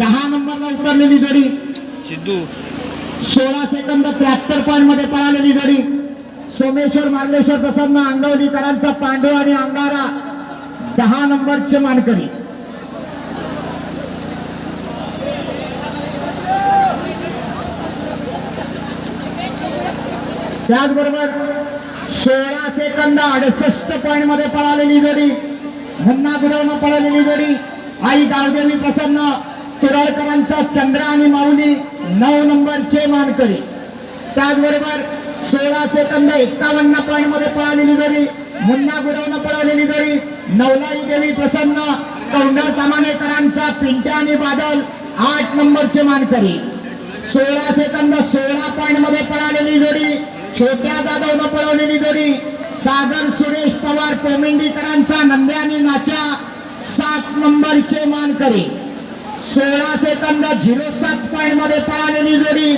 दहा नंबरला उतरलेली जोडी सिद्धू. सोळा सेकंद त्र्याहत्तर पॉईंटमध्ये पळालेली जोडी सोमेश्वर मार्लेश्वर प्रसन्न अंगवलीकरांचा पांडव आणि अंगारा. दहा नंबरचे मानकरी. त्याचबरोबर सोळा सेकंद अडुसष्ट पॉईंटमध्ये पळालेली जोडी मुन्ना गुरवनं पळालेली जोडी आई गावदेवी प्रसन्न. तुराळकरांचा चंद्र आणि माऊली नऊ नंबरचे मानकरी. त्याचबरोबर सोळा सेकंद एक्कावन्न पॉईंटमध्ये पळालेली जोडी मुन्ना गुरवनं पळालेली जोडी नवलाई देवी प्रसन्न कौंडर तमानेकरांचा पिंट्या आणि बादल आठ नंबरचे मानकरी. सोळा सेकंद सोळा पॉईंटमध्ये पळालेली जोडी छोट्या जाधवनं पळवलेली जोडी सागर सुरेश पवार कोमिंडीकरांचा नंद्यानी आणि सात नंबरचे मानकरी. सोळा सेकंद झिरो सात पॉईंटमध्ये पळालेली जोडी.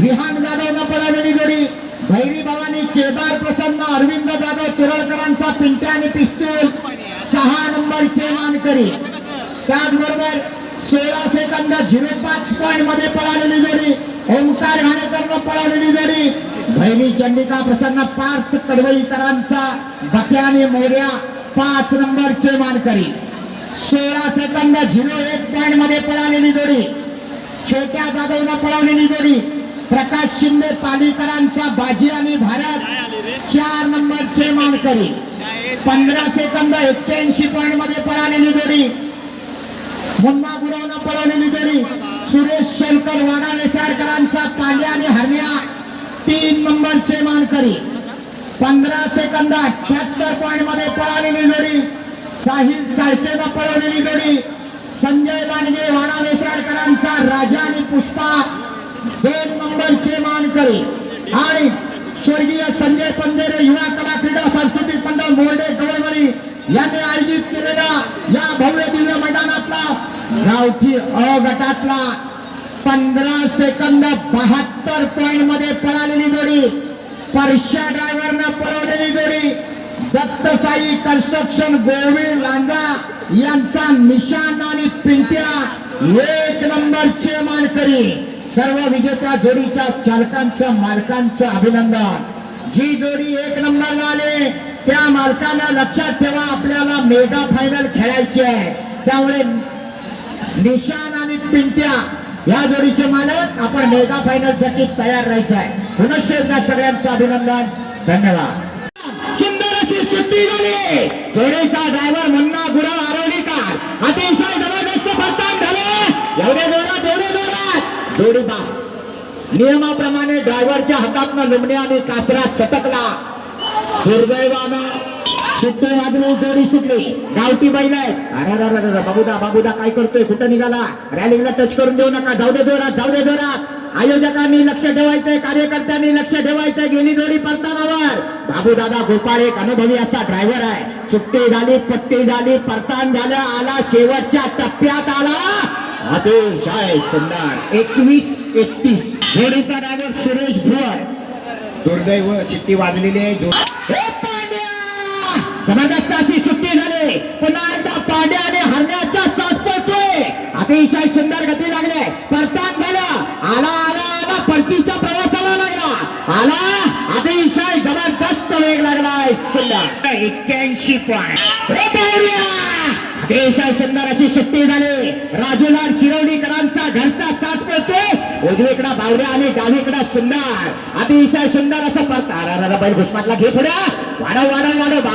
विहान जाधवनं पळालेली जोडी. भैरी भवानी केदार प्रसन्न अरविंद जाधव केरळकरांचा पिंट्या आणि पिस्तूल सहा नंबरचे मानकरी. त्याचबरोबर सोळा सेकंद झिरो पाच पॉईंटमध्ये पळालेली जोडी. ओंकार घाणेकरनं पळालेली जोडी. भैरी चंडिका प्रसन्न पार्थ कडवईकरांचा बक्या आणि मोर्या पाच नंबरचे मानकरी. सोळा सेकंद झिरो एक पॉईंटमध्ये पळालेली जोडी. छोट्या जाधवनं पळवलेली जोडी. प्रकाश शिंदे पालीकरांचा बाजी आणि भारत. चार नंबरचे मानकरी. पंधरा सेकंद एक्क्याऐंशी पॉईंटमध्ये पळालेली जोडी. मुन्ना गुरवनं पळवलेली जोडी. सुरेश शंकर वाडा नेसाळकरांचा पांड्या आणि हरण्या. तीन नंबरचे मानकरी. पंधरा सेकंद अठ्याहत्तर पॉईंटमध्ये पळालेली जोडी. साहिल चालतेला पळवलेली गडी. संजय लांडगे वाणा वेसराडकरांचा राजा आणि पुष्पा. दोन नंबरचे मानकरी. आणि स्वर्गीय संजय पंधेरे युवा कला क्रीडा सांस्कृतिक मंडळ मोर्डे गवळवरी यांनी आयोजित केलेल्या या भव्य दिव्य मैदानातला गावठी अ गटातला पंधरा सेकंद बहात्तर पॉईंटमध्ये पळालेली जोडी. परशा ड्रायव्हरनं पळवलेली जोडी. दत्तसाई कन्स्ट्रक्शन गोविंद लांजा यांचा निशाण आणि पिंट्या एक नंबरचे मानकरी सर्व विजेत्या जोडीच्या चालकांचं मालकांचं अभिनंदन. जी जोडी एक नंबरला आले त्या मालकांना लक्षात ठेवा आपल्याला मेगा फायनल खेळायची आहे. त्यामुळे निशान आणि पिंट्या या जोडीचे मालक आपण मेगा फायनलसाठी तयार राहायचं आहे. पुनश्च एकदा सगळ्यांचं अभिनंदन. धन्यवाद. सुट्टी झाली जोडीचा ड्रायव्हर मुन्ना गुरव आरवणीकर अतिशय जबरदस्त फलटण झाले. एवढे जोरात एवढे जोरात. जोडीदार. नियमाप्रमाणे ड्रायव्हरच्या हातातनं लुमणे आणि कासरा सटकला. दुर्दैवानं सुट्टी वाजली जोडी सुटली गावठी बैल आहे अरे अरे बाबूदा बाबूदा काय करतोय? कुठं निघाला? रॅलिंगला टच करून देऊ नका. जाऊ दे जोरात जाऊ दे जोरात. आयोजकांनी लक्ष ठेवायचंय कार्यकर्त्यांनी लक्ष ठेवायचंय. गेली जोडी परतानावर. बाबू दादा गोपाळ एक अनुभवी असा ड्रायव्हर आहे. सुट्टी झाली पट्टी झाली परतान झालं आला शेवटच्या टप्प्यात आला. अतिशय सुंदर. एकवीस एकतीस. जोडीचा ड्रायव्हर सुरेश भुवर. दुर्दैव चिट्टी वाजलेली आहे. जबरदस्त अशी सुट्टी झाली. पुन्हा एकदा पांड्या आणि हरण्याचा साथ पडतोय. अतिशय सुंदर गती लागले. परतान झालं. आला आला आला. परतीच्या प्रवासाला लागला. आला. अतिशय जबरदस्त वेग लागलाय. सुंदर. एक्क्याऐंशी पॉईंट अतिशय सुंदर अशी सुट्टी झाली. राजूलाल शिरवलीकरांचा घरचा साथ पडतोय. उजवीकडा बावड्या आणि डावीकडा सुंदर. अतिशय सुंदर असं परत घे पुढे. वाढव.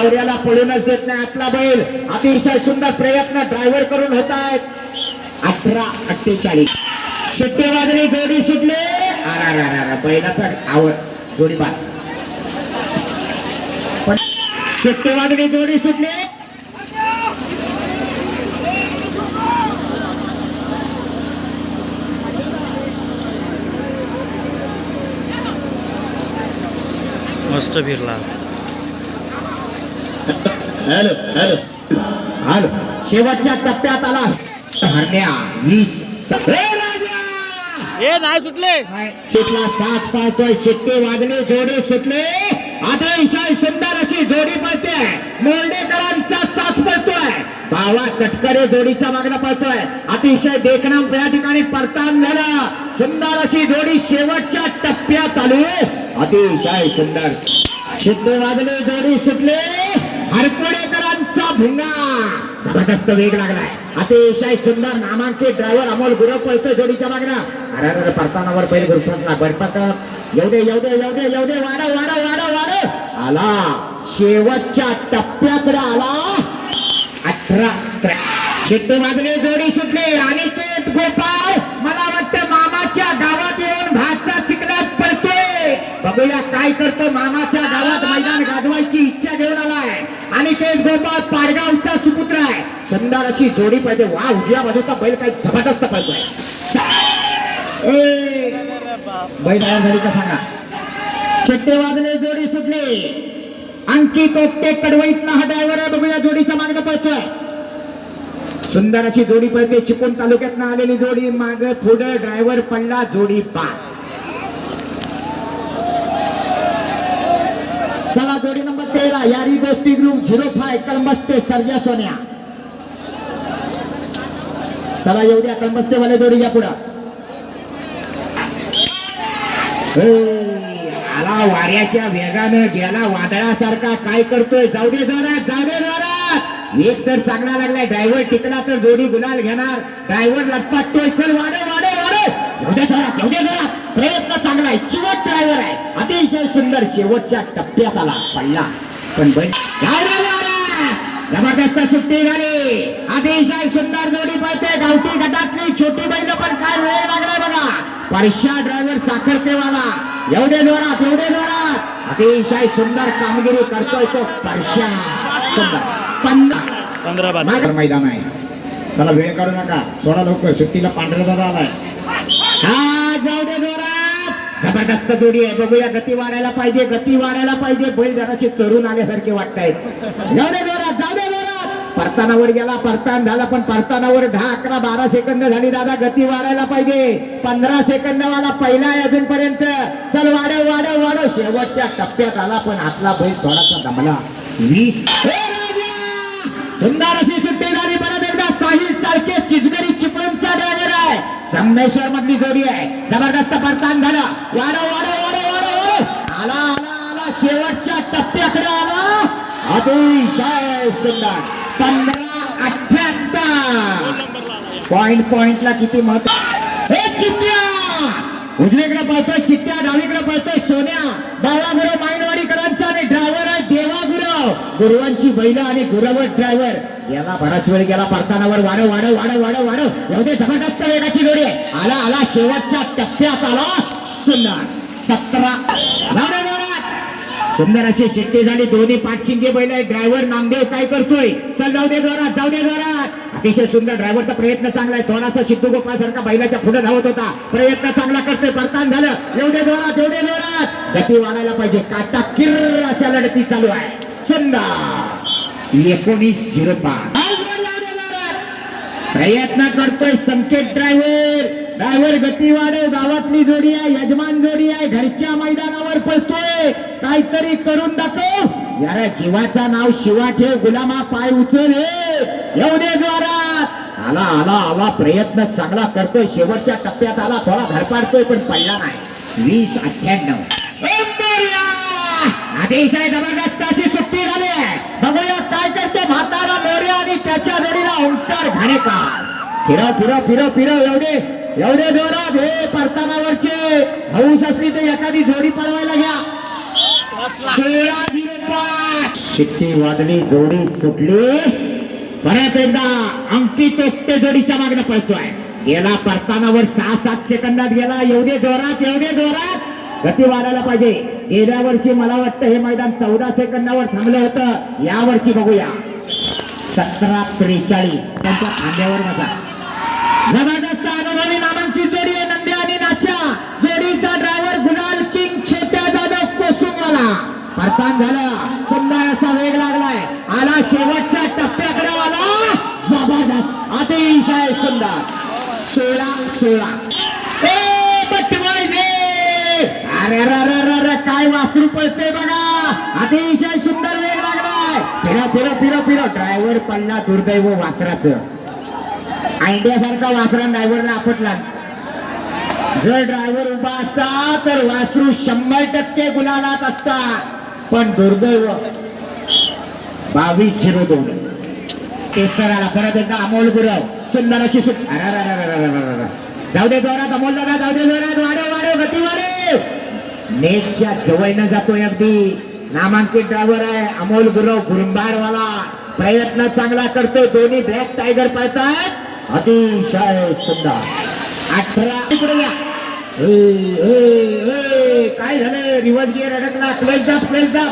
नवऱ्याला पळूनच देत नाही आपला बैल. अतिशय सुंदर प्रयत्न ड्रायव्हर करून होत आहेत. अठरा अठ्ठेचाळीस. सुट्टी वाजली जोडी सुटले. बैलाचा आवड जोडी बाद पण सुट्टी वाजली जोडी सुटले. मस्त फिरला. Hello hello. हॅलो. शेवटच्या टप्प्यात आला. हरण्या वीस. हे! ए नाही सुटले. पाहतोय. शिट्टी वाजली जोडी सुटली. अतिशय सुंदर अशी जोडी पळते. मोर्डेकरांचा साथ पळतोय. बावा कटकरे जोडीच्या मागणं पळतोय. अतिशय देखणं या ठिकाणी परतान झालं. सुंदर अशी जोडी शेवटच्या टप्प्यात आली. अतिशय सुंदर. सिद्ध वाजले जोडी सुटले. हरकुडेकरांचा भुंगा. जबरदस्त वेग लागलाय. अतिशय सुंदर नामांकित ड्रायव्हर अमोल गुरव पळतोय जोडीच्या मागणं. अरे अरे परतानावर पहिले गुरुपटला बडपट येऊ दे येऊ दे येऊ दे येऊ दे. वाढ वाढ वाढ वाढ आला. शेवटच्या टप्प्याकडे आला. अठरा शिट्टी वाजले जोडी सुटली. आणि ते गोपाळ. मला वाटतं मामाच्या गावात येऊन भातचा चिकनात पडतोय बघूया काय करतो मामाच्या गावात. मैदान गाजवायची इच्छा घेऊन आला. आणि ते गोपाळ पाडगावचा सुपुत्र आहे. सुंदर अशी जोडी पाहिजे. वा उजव्या बाजूचा बैल काही जबरदस्त पाहिजे बैल तयार झाली का सांगा. शिट्टे वाजले जोडी सुटली. अंकित ओपटे कडवईतला हा ड्रायव्हर आहे. बघूया जोडीचा मार्ग पळतोय. सुंदर अशी जोडी पळते. चिपळूण तालुक्यात आलेली जोडी. माग पुढे ड्रायव्हर पडला जोडी बाद. चला जोडी नंबर तेरा यारी दोस्ती group zero five Kalambaste Sarja Sonya. चला येऊ द्या कळंबस्ते वाले दोरी या पुढा. आला वाऱ्याच्या वेगानं गेला वादळासारखा काय करतोय? जाऊ दे जोरात जाऊ दे जोरात. एक तर चांगला लागलाय ड्रायव्हर टिकला तर जोडी गुलाल घेणार. ड्रायव्हर लटपाटतोय चल वाडे वाडे वाडे एवढे जोरात एवढे जोरात. प्रयत्न चांगला आहे चिवट ड्रायव्हर आहे. अतिशय सुंदर शेवटच्या टप्प्यात आला पडला पण. जबरदस्त सुट्टी झाली. अतिशय सुंदर जोडी पळते. गावठी गटातली छोटी बैल पण काय वेळ लागलाय बघा. परशा ड्रायव्हर साखरतेवाला. एवढे जोरात एवढे जोरात. अतिशय सुंदर कामगिरी करतोय तो परशा सुंदर. पंधरा पंधरा मैदान आहे. चला वेळ काढू नका. सोडा लवकर. सुट्टीला पांढरा दादा आलाय. हा जाऊ दे जबरदस्त जोडी आहे. बघूया गती वाढायला पाहिजे गती वाढायला पाहिजे. बैल जराशी चरून आल्यासारखे वाटतायत जाऊ दे जोरात जाऊ दे जोरात परतानावर गेला परतान झाला पण परतानावर दहा अकरा बारा सेकंद झाली दादा गती वाढायला पाहिजे. पंधरा सेकंद वाला पहिला आहे अजूनपर्यंत. चल वाढव वाढव वाढव. शेवटच्या टप्प्यात आला पण आपला बैल थोडासा दमला. वीस. सुंदर अशी सारखे चिजगरी चिचगरी चिपळूणचा ड्रायव्हर आहे. संगमेश्वर मधली जोडी आहे. जबरदस्त परतान झालं. वाढव वाढव वाढव वाढव. आला आला आला. शेवटच्या टप्प्याकडे आला. अतिशय सुंदर. पंधरा अठ्याहत्तर पॉइंट पॉइंटला किती महत्त्व हे चित्त्या उजवीकडे पळतोय चित्त्या डावीकडे पळतोय सोन्या. डावा गुरु माइंडवाडीकरांचा आणि ड्रायव्हर आहे देवा गुरव गुरुवांची बैल आणि गुरवट ड्रायव्हर याला बराच वेळ गेला परतानावर वाढव वाढव वाढव वाढव वाढव. एवढे जबरदस्त वेगाची जोडी. आहे आला आला शेवटच्या टप्प्यात आला. सुंदर. सतरा. सुंदर अशी शिट्टी झाली. दोन्ही पाठशिंगे बैल आहे ड्रायव्हर नामदेव काय करतोय? चल जाऊ दे जोरात जाऊ दे जोरात. अतिशय सुंदर. ड्रायव्हरचा प्रयत्न चांगला आहे. थोडासा सिद्धू गोपाळ सारखा बैलाच्या पुढे धावत होता. प्रयत्न चांगला करतोय. परतान झालं. एवढे जोरात एवढे जोरात. गती वाढायला पाहिजे. काटा किर्र अशा लढती चालू आहे. सुंदर एकोणीस झिरो पाच प्रयत्न करतोय संकेत ड्रायव्हर ड्रायव्हर गती वाढव गावातली जोडी आहे यजमान जोडी आहे घरच्या मैदानावर पळतोय. काहीतरी करून दाखव. यारा जीवाचा नाव शिवा ठेव गुलामा पाय उचल हे. एवढे जोरात आला आला आला प्रयत्न चांगला करतोय. शेवटच्या टप्प्यात आला थोडा धरपाडतोय पण पडला नाही. वीस अठ्ठ्याण्णव. अतिशय जबरदस्त बघूया काय करतो? म्हातारा मोर्या आणि त्याच्या जोडीला ओंकार घाणेकर फिरव फिरव फिरव फिरव एवढे एवढे जोरात हे परतानावरचे हौस असली तर एखादी जोडी पळवायला घ्या. झिरो शिट्टी वाजली जोडी सुटली. परत एकदा अंकित ओपटे जोडीच्या मागणं पळतोय. गेला परतानावर सहा सात सेकंदात गेला. एवढे जोरात एवढे जोरात. गती वाढायला पाहिजे. गेल्या वर्षी मला वाटतं हे मैदान चौदा सेकंदावर थांबलं होतं. या वर्षी बघूया. सतरा त्रेचाळीस. त्यांच्या खांद्यावर बसा. जबरदस्त अनुभवी नामांची जोडी आहे नंद्या आणि नाच्या जोडीचा ड्रायव्हर गुणाल किंग छोट्या जाधव कोसुमवाला. परतान झालं. सुंदर असा वेग लागलाय. आला शेवटच्या टप्प्याकडे आला. जबरदस्त. अतिशय सुंदर. सोळा सोळा. अरे अरे काय वासरू पळते बघा. अतिशय सुंदर वेग लागलाय. फिरा फिरा फिरा फिरा. ड्रायव्हर पडला दुर्दैव वासराच. आयडियासारखा वासरा ड्रायव्हरला आपटला. जर ड्रायव्हर उभा असता तर वासरू शंभर टक्के गुलालात असता. पण दुर्दैव बावीस झिरो दोन. टेस्टराला परत एकदा अमोल गुरव. सुंदर अशी सुट जाऊ दे जोरात अमोल दादा जाऊ दे जोरात. वाढव वाढव गती वाढव. नेटच्या जवळनं जातोय अगदी. नामांकित ड्रायव्हर आहे. अमोल गुरव गुरुंबाडवाला. प्रयत्न चांगला करतोय. दोन्ही ब्लॅक टायगर पळतात. अतिशय सुंदर. अठरा. इकडे या. काय झालं रिवर्स गिअर अडकला. क्लच दाब क्लच दाब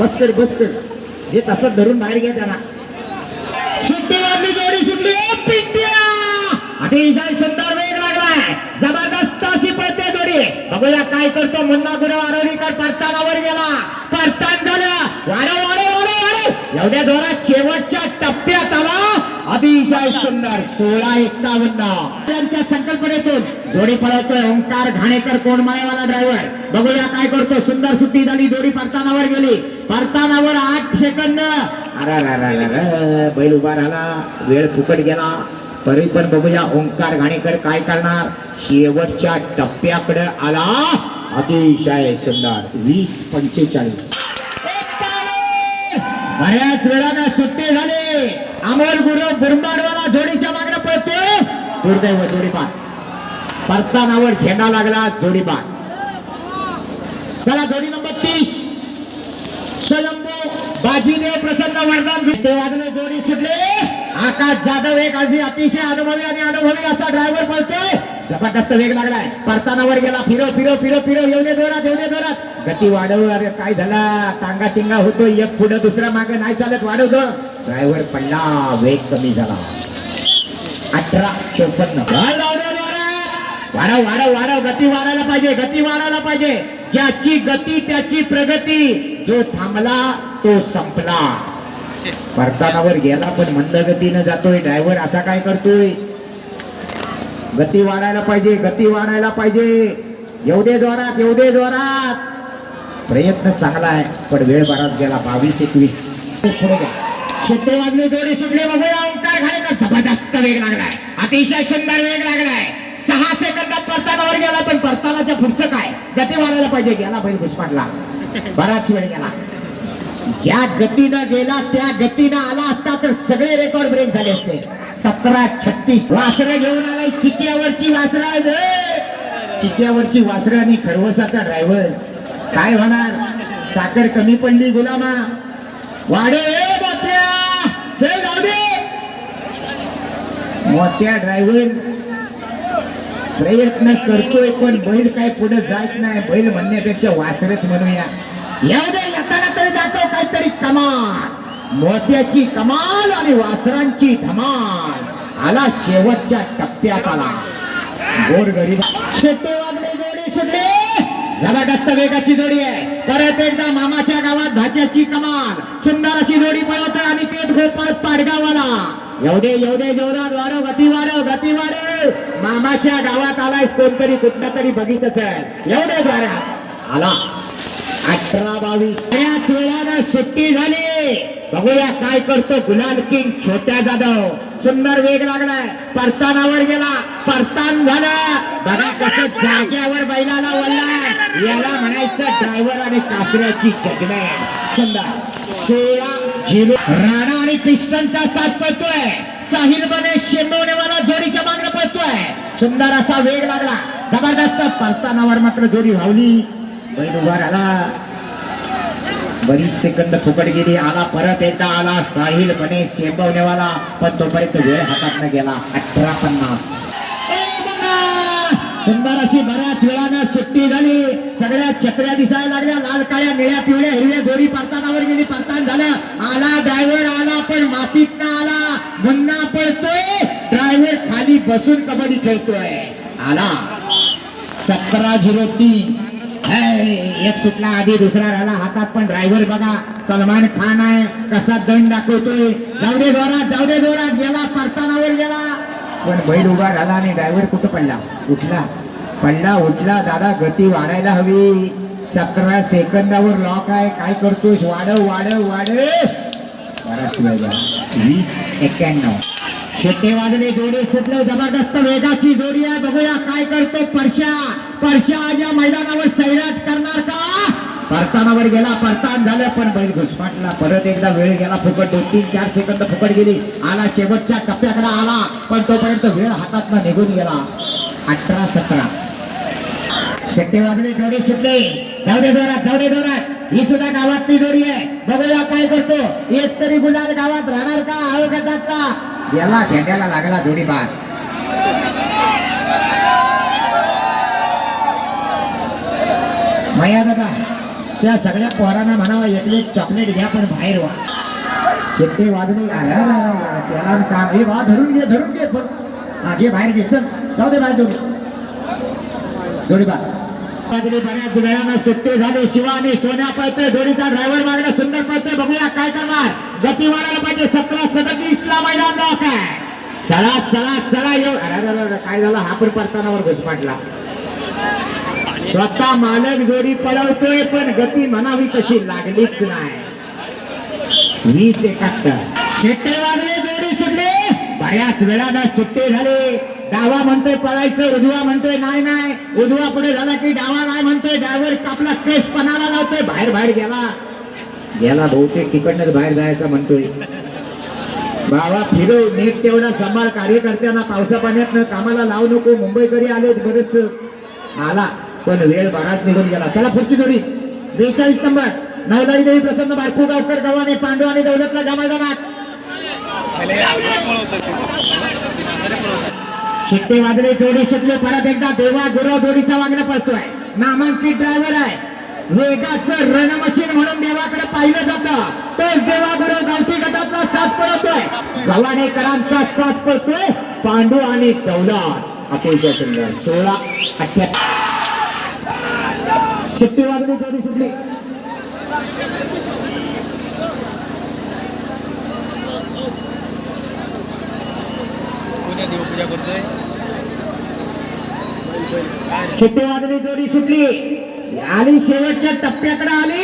बस कर बस कर. हे तसं धरून बाहेर घ्या त्यांना सुट्टी वाढली जोडी सुटली अतिशय सुंदर. बघूया काय करतो मुन्ना गुरु आरोलीकर परतानावर गेला. परतान झाला. वाढव वाढव वाढव वाढव एवढ्या जोरात शेवटच्या टप्प्यात आला. अतिशय सुंदर. सोळा एक्कावन्न त्यांच्या संकल्पनेतून जोडी पळवतोय ओंकार घाणेकर कोण मायावाला ड्रायव्हर बघूया काय करतो. सुंदर सुट्टी झाली. जोडी परतानावर गेली. परतानावर आठ सेकंद. अरे, बैल उभा राहिला. वेळ फुकट गेला. तरी पण बघूया ओंकार घाणेकर काय करणार? शेवटच्या टप्प्याकडे आला. अतिशय सुंदर. वीस पंचेचाळीस. बऱ्याच वेळानं सुट्टी झाली. अमोल गुरु बुरबाडवाला जोडीच्या मागणं पळतो दुर्दैव जोडीपात परतानावर झेंडा लागला जोडीपात चला जोडी नंबर तीस. स्वयंभू बाजीदेव प्रसन्न वरदान ते जोडी सुटले. आकाश जाधव एक अगदी अतिशय अनुभवी आणि अनुभवी असा ड्रायव्हर पळतोय. जबरदस्त वेग लागलाय. परतानावर गेला. फिरो फिरो फिरो फिरो. एवढे जोरात एवढे जोरात. गती वाढव. अरे काय झाला? टांगा टिंगा होतो. एक पुढे दुसरा मागे नाही चालत. वाढवतो ड्रायव्हर पडला. वेग कमी झाला. अठरा चौपन्न. वाढव वाढव वाढव. गती वाढायला पाहिजे. गती वाढायला पाहिजे. ज्याची गती त्याची प्रगती. जो थांबला तो संपला. परतानावर गेला पण मंद गतीनं जातोय. ड्रायव्हर असा काय करतोय? गती वाढायला पाहिजे गती वाढायला पाहिजे. एवढे जोरात एवढे जोरात. प्रयत्न चांगला आहे पण वेळ बराच गेला बावीस एकवीस. क्षेत्रवादने जोडे वाजले सुटले बघूया. अवतार घालत जबरदस्त वेग लागलाय. अतिशय सुंदर वेग लागलाय. सहा सेकंदात परतानावर गेला पण परतानाच्या पुढचं काय? गती वाढायला पाहिजे गेला बैल घुसपाटला बराच वेळ गेला. ज्या गतीनं गेला त्या गतीनं आला असता तर सगळे रेकॉर्ड ब्रेक झाले असते. सतरा छत्तीस वासरं घेऊन आलाय चिक्यावरची वासरं चिक्यावरची वासरं आणि खरवसाचा ड्रायव्हर काय होणार? साखर कमी पडली गुलामा. वाडे मोत्या! ड्रायव्हर प्रयत्न करतोय पण बैल काय पुढे जात नाही. बैल म्हणण्यापेक्षा वासरच म्हणूया. या दे! तरी कमाल. मोत्याची कमाल आणि वासरांची धमाल. आला शेवटच्या टप्प्यात आला. गोर गरीब. शेटे जबरदस्त वेगाची जोडी आहे. परत एकदा मामाच्या गावात भाज्याची कमाल. सुंदर अशी जोडी पळवत आणि तेच गोपाळ पाडगावाला एवढे एवढे जोरात वाढव गती वाढव गती मामाच्या गावात आलाय कोणतरी कुठला तरी बघितच आहे. एवढे जोरात. आला. अठरा बावीस त्याच वेळानं सुट्टी झाली. बघूया काय करतो गुलाल किंग छोट्या जाधव. सुंदर वेग लागलाय. परतानावर गेला. परतान झालं. बघा कसं जाग्यावर बैलाला वल्ला याला म्हणायचं ड्रायव्हर आणि कासऱ्याची जजमेंट सुंदर. सोळा झिरो. राणा आणि पिस्टनचा साथ पळतोय. साहिल बने शेंबवणेवाला जोडीच्या मागणं पळतोय. सुंदर असा वेग लागला. जबरदस्त परतानावर मात्र जोडी व्हावली. बैल उभा राहिला. बरीच सेकंद फुकट गेली. आला परत एकदा आला. साहिल बने शेंबवणेवाला पण तोपर्यंत वेळ हातात गेला. अठरा पन्नास. सुंदर अशी बऱ्याच वेळानं सुट्टी झाली. सगळ्या चक्र्या दिसायला लागल्या. लाल काळ्या निळ्या पिवळ्या हिरव्या दोरी परतानावर गेली. परतान झालं. आला ड्रायव्हर आला पण मातीत आला. मुन्ना पळतोय. ड्रायव्हर खाली बसून कबड्डी खेळतोय. आला. सतरा झिरो तीन. एक सुटला आधी दुसरा राहिला हातात पण ड्रायव्हर बघा सलमान खान आहे कसा दंड दाखवतोय. जाऊ दे जोरात जाऊ दे जोरात गेला परतानावर गेला. पण बैल उभा राहिला आणि ड्रायव्हर कुठं पडला? उठला. पडला उठला दादा गती वाढायला हवी. सतरा सेकंदावर लॉक आहे. काय करतोस? वाढव वाढव वाढव. वीस एक्क्याण्णव. शेटे वाजले जोडी सुटलं जबरदस्त वेगाची जोडी आहे. बघूया काय करतो परशा. परशा आज या मैदानावर सैराट करणार का? परतानावर गेला परतान झालं पण बैल घुसपाटला. परत एकदा वेळ गेला फुकट दोन तीन चार सेकंद फुकट गेली. आला शेवटच्या टप्प्याकडे आला पण तोपर्यंत वेळ हातात निघून गेला. अठरा सतरा. शेट्टे वाजले जोडी सुटले. जाऊ दे जोरात जाऊ दे ही सुद्धा गावातली जोडी आहे. बघूया काय करतो. एक तरी गुलाल गावात राहणार का? आळ करतात का? याला झेंड्याला लागला जोडी बाद माया दादा त्या सगळ्या पोरांना म्हणावा एक एक चॉकलेट घ्या पण बाहेर वा. शेपटे वाजले अरे त्याला काम हे वा धरून घे धरून घे पण आगे बाहेर घे चल जाऊ दे बाहेर जोडी. जोडी बा बऱ्याच वेळानं सुट्टी झाली. शिवा आणि सोन्या पळतोय जोडीचा ड्रायव्हर मागणं सुंदर पळतोय. बघूया काय करणार. गती वाढायला पाहिजे सतरा सदतीस ला मैदान काय? चला चला चला येऊ. अरे अरे, काय झालं? हा पण परतानावर घुसपाटला. स्वतः मालक जोडी पळवतोय पण गती म्हणावी तशी लागलीच नाही. वीस एकाहत्तर. शेट्टे वाजले जोडी सुटले. बऱ्याच वेळानं सुट्टे झाले. डावा म्हणतोय पळायचं उजवा म्हणतोय नाही नाही. उजवा पुढे झाला की डावा नाही म्हणतोय. ड्रायव्हर आपला केस पणाला लावतोय बाहेर बाहेर गेला. गेला बहुतेक तिकडनंच बाहेर जायचा म्हणतोय. बाबा फिरव नीट तेवढा सांभाळ. कार्यकर्त्यांना पावसा पाण्यातनं कामाला लावू नको. मुंबईकरी आले बरेच आला. पण वेळ बराच निघून गेला. चला पुढची जोडी. बेचाळीस नंबर. नवदाई देवी प्रसन्न बारकू गावकर गव्हाणे पांडू आणि दौलतला जमा जाणार शिट्टे वाजले जोडी शिकले परत एकदा देवा गुरव जोडीचा वागणं पळतोय. नामांकित ड्रायव्हर आहे. वेगाचं रणमशीन म्हणून देवाकडे पाहिलं जातं. तोच देवा गुरव गावठी गटातला साथ पळतोय. गव्हाणेकरांचा साथ पळतोय. पांडू आणि दौलत. अतिशय सुंदर. सोळा अठ्ठ्या शिट्टे वाजले जोडी सुटली. देवपूजा करतोय? शिट्टे वाजली जोडी सुटली. आली शेवटच्या टप्प्याकडे आली.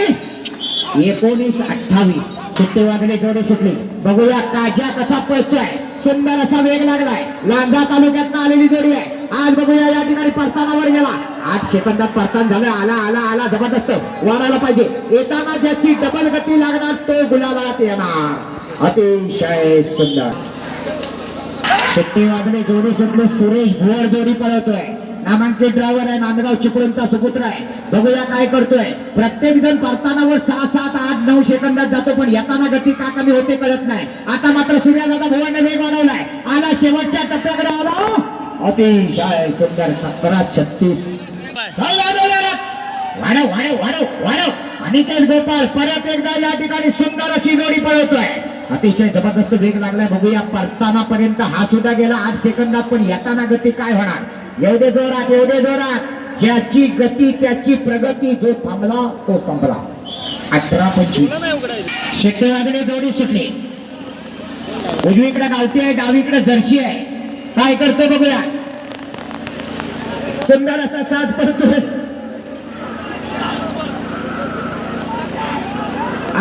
एकोणीस अठ्ठावीस. शिट्टे वाजले जोडी सुटली. बघूया काजा कसा पळतोय. सुंदर असा वेग लागलाय. लांजा तालुक्यात आलेली जोडी आहे. आज बघूया या ठिकाणी परतानावर गेला. आठ सेकंदात परतान झालं. आला आला आला. जबरदस्त. वाढायला पाहिजे. येताना ज्याची डबल गती लागणार तो गुलालात येणार. अतिशय सुंदर. शिट्टी वाजले जोडी सुटले. सुरेश भुवर जोडी पळवतोय. नामांकित ड्रायव्हर आहे. नांदगाव चिपळूणचा सुपुत्र आहे. बघूया काय करतोय. प्रत्येक जण परतानावर सहा सात आठ नऊ सेकंदात जातो पण येताना गती का कमी होते कळत नाही. आता मात्र सूर्यादादा भुवाने वेग वाढवलाय. आला शेवटच्या टप्प्याकडे. अतिशय सुंदर सतरा छत्तीस. वाढव वाढव वाढव वाढव. अनिकेत गोपाल परत एकदा या ठिकाणी सुंदर अशी जोडी पळवतोय. अतिशय जबरदस्त वेग लागलाय. बघूया परताना पर्यंत हा सुद्धा गेला आठ सेकंदात पण येताना गती काय होणार? एवढे जोरात एवढे जोरात. ज्याची गती त्याची प्रगती जो थांबला तो संपला. अठरा पंचवीस. शेतकऱ्याकडे जोडी सुटली. उजवीकडे गावती आहे डावीकडे जर्शी आहे. काय करतो बघूया. सुंदर असा साज पडतोय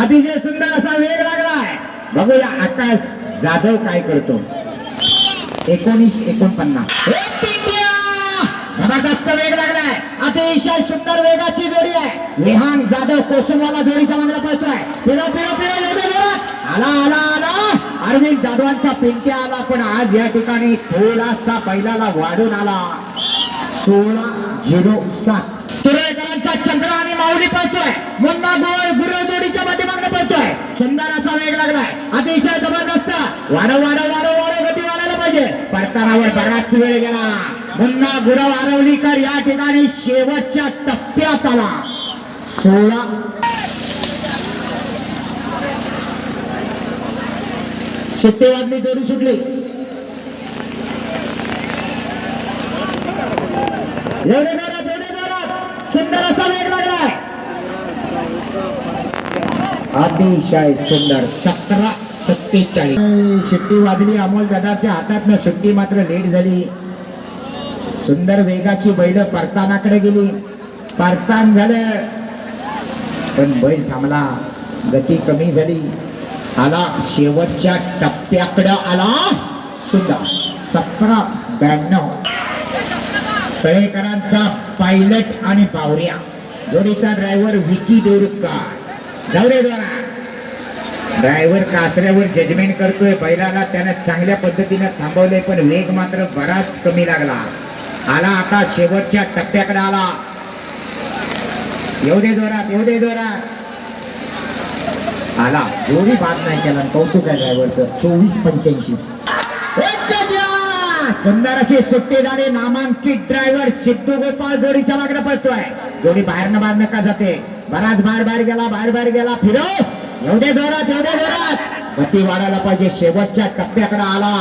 अतिशय सुंदर असा वेग लागलाय. बघूया आकाश जाधव काय करतो. एकोणीस एकोणपन्नास. जबरदस्त वेग लागलाय. अतिशय सुंदर वेगाची जोडी आहे. विहान जाधव कोसुमवाला जोडीचा मागला पळतोय. पिरो पिरो पिरो आला आला आला. अरविंद जाधवांचा पिंट्या आला पण आज या ठिकाणी थोडासा बैलाला वाढून आला. सोळा झिरो सात. तुरळकरांचा चंद्र आणि माऊली पळतोय. मुन्ना गोळ गुरु जोडीच्या पाठीमागणं पळतोय. सुंदर असा वेग लागलाय. अतिशय जबरदस्त. वाढव वाढव वाढव वाढव गती वाढायला पाहिजे. परतानावर बराच वेळ गेला. मुन्ना गुरव आरवलीकर या ठिकाणी शेवटच्या टप्प्यात आला. सोळा. सुट्टी वाजली जोडी सुटली एवढे जोरात एवढे जोरात सुंदर असा वेग लागलाय. अतिशय सुंदर सतरा सत्तेचाळीस. सुट्टी वाजली अमोल दादाच्या हातात सुट्टी मात्र लेट झाली. सुंदर वेगाची बैल परतानाकडे गेली. परतान झालं. पण बैल थांबला. गती कमी झाली. आला शेवटच्या टप्प्याकडं आला सुद्धा सतरा ब्याण्णव. तळेकरांचा पायलट आणि पावऱ्या जोडीचा ड्रायव्हर विकी देवरुक्कर जाऊ रे द्वारा ड्रायव्हर कासऱ्यावर जजमेंट करतोय. बैलाला त्यानं चांगल्या पद्धतीनं थांबवलंय पण वेग मात्र बराच कमी लागला. आला आता शेवटच्या टप्प्याकडे आला. येऊ दे जोरात येऊ दे जोरात. आला. जोडी बाद नाही केला. कौतुक आहे ड्रायव्हरचं चोवीस पंच्याऐंशी. सुंदर अशी सुट्टी झाली नामांकित ड्रायव्हर सिद्धू गोपाळ जोडीच्या मागणं पळतोय जोडी बाहेर न बाहेर नका जाते? बराच बाहेर बाहेर गेला बाहेर बाहेर गेला फिरव! एवढे जोरात एवढे जोरात! गती वाढायला पाहिजे शेवटच्या टप्प्याकडे आला.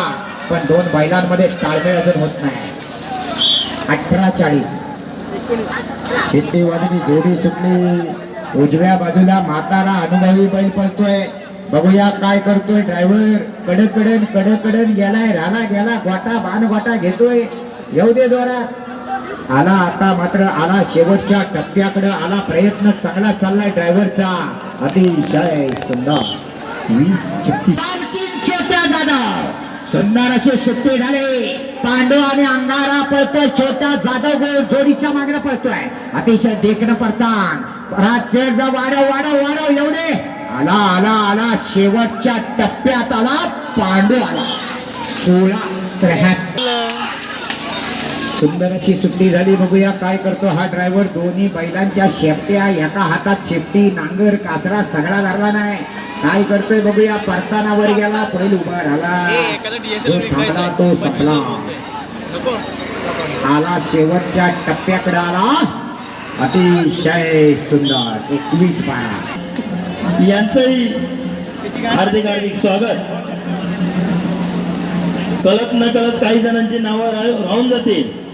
पण दोन बैलांमध्ये ताळमेळ अजून होत नाही. अठरा चाळीस शिट्टी जोडी सुटली. उजव्या बाजूला म्हातारा अनुभवी बैल पळतोय. बघूया काय करतोय ड्रायव्हरकडे कडन कडन गेलाय राणा गेला गोटा बाण गोटा घेतोय. येऊ दे द्वारा आला आता मात्र आला शेवटच्या टप्प्याकडे आला प्रयत्न चांगला चाललाय ड्रायव्हरचा अतिशय सुंदर. वीस छत्तीस. छोट्या दादा सुंदर असे सुट्टे झाले. पांडव आणि अंगारा पळतोय. छोटा जाधव गोल जोडीच्या मागणं पळतोय. अतिशय देखणं पडतात राज्य वाढव वाढव वाढव. आला आला आला शेवटच्या टप्प्यात आला पांडू आला. सोळा त्र्याहत्तर. सुंदर अशी सुट्टी झाली बघूया काय करतो हा ड्रायव्हर दोन्ही बैलांच्या शेपट्या एका हातात शेपटी नांगर कासरा सगळा धरला नाही. काय करतोय बघूया परताना वर गेला पहिल उभा राहिला. तो संपला. आला शेवटच्या टप्प्याकडे आला. अतिशय सुंदर. एकवीस पाया. यांचंही हार्दिक हार्दिक स्वागत. कळत न कळत काही जणांची नावं राहून जातील.